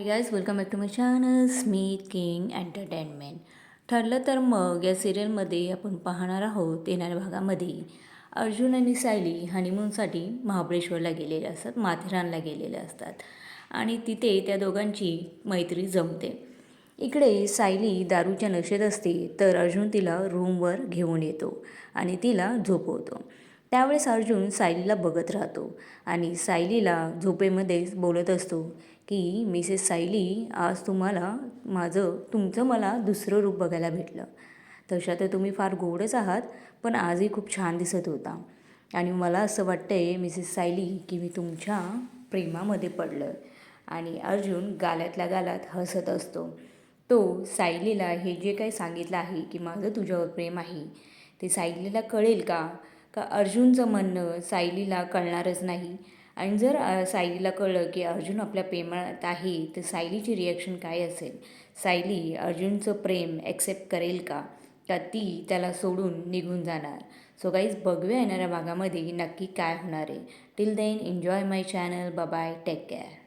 Hi guys welcome back to my channel Smith King entertainment ठरलं तर मग या सिरियलमध्ये आपण पाहणार आहोत येणाऱ्या भागामध्ये. अर्जुन आणि सायली हनीमूनसाठी महाबळेश्वरला गेलेले असतात माथेरानला गेलेले असतात. आणि तिथे त्या दोघांची मैत्री जमते. इकडे सायली दारूच्या नशेत असते तर अर्जुन तिला रूमवर घेऊन येतो आणि तिला झोपवतो. त्यावेळेस अर्जुन सायलीला बघत राहतो आणि सायलीला झोपेमध्येच बोलत असतो की मिसेस सायली आज तुम्हाला माझं तुमचं मला दुसरं रूप बघायला भेटलं. तशा तर तुम्ही फार गोडच आहात पण आजही खूप छान दिसत होता. आणि मला असं वाटतं आहे मिसेस सायली की मी तुमच्या प्रेमामध्ये पडलं आणि अर्जुन गाल्यातल्या गालात हसत असतो. तो सायलीला हे जे काही सांगितलं आहे की माझं तुझ्यावर प्रेम आहे ते सायलीला कळेल का? का अर्जुनचं म्हणणं सायलीला कळणारच नाही. आणि जर सायलीला कळलं की अर्जुन आपल्या प्रेमात आहे तर सायलीची रिॲक्शन काय असेल? सायली अर्जुनचं प्रेम ॲक्सेप्ट करेल का? का ती त्याला सोडून निघून जाणार? सो गाईज बघूया येणाऱ्या भागामध्ये नक्की काय होणार आहे. Till then enjoy my channel bye take care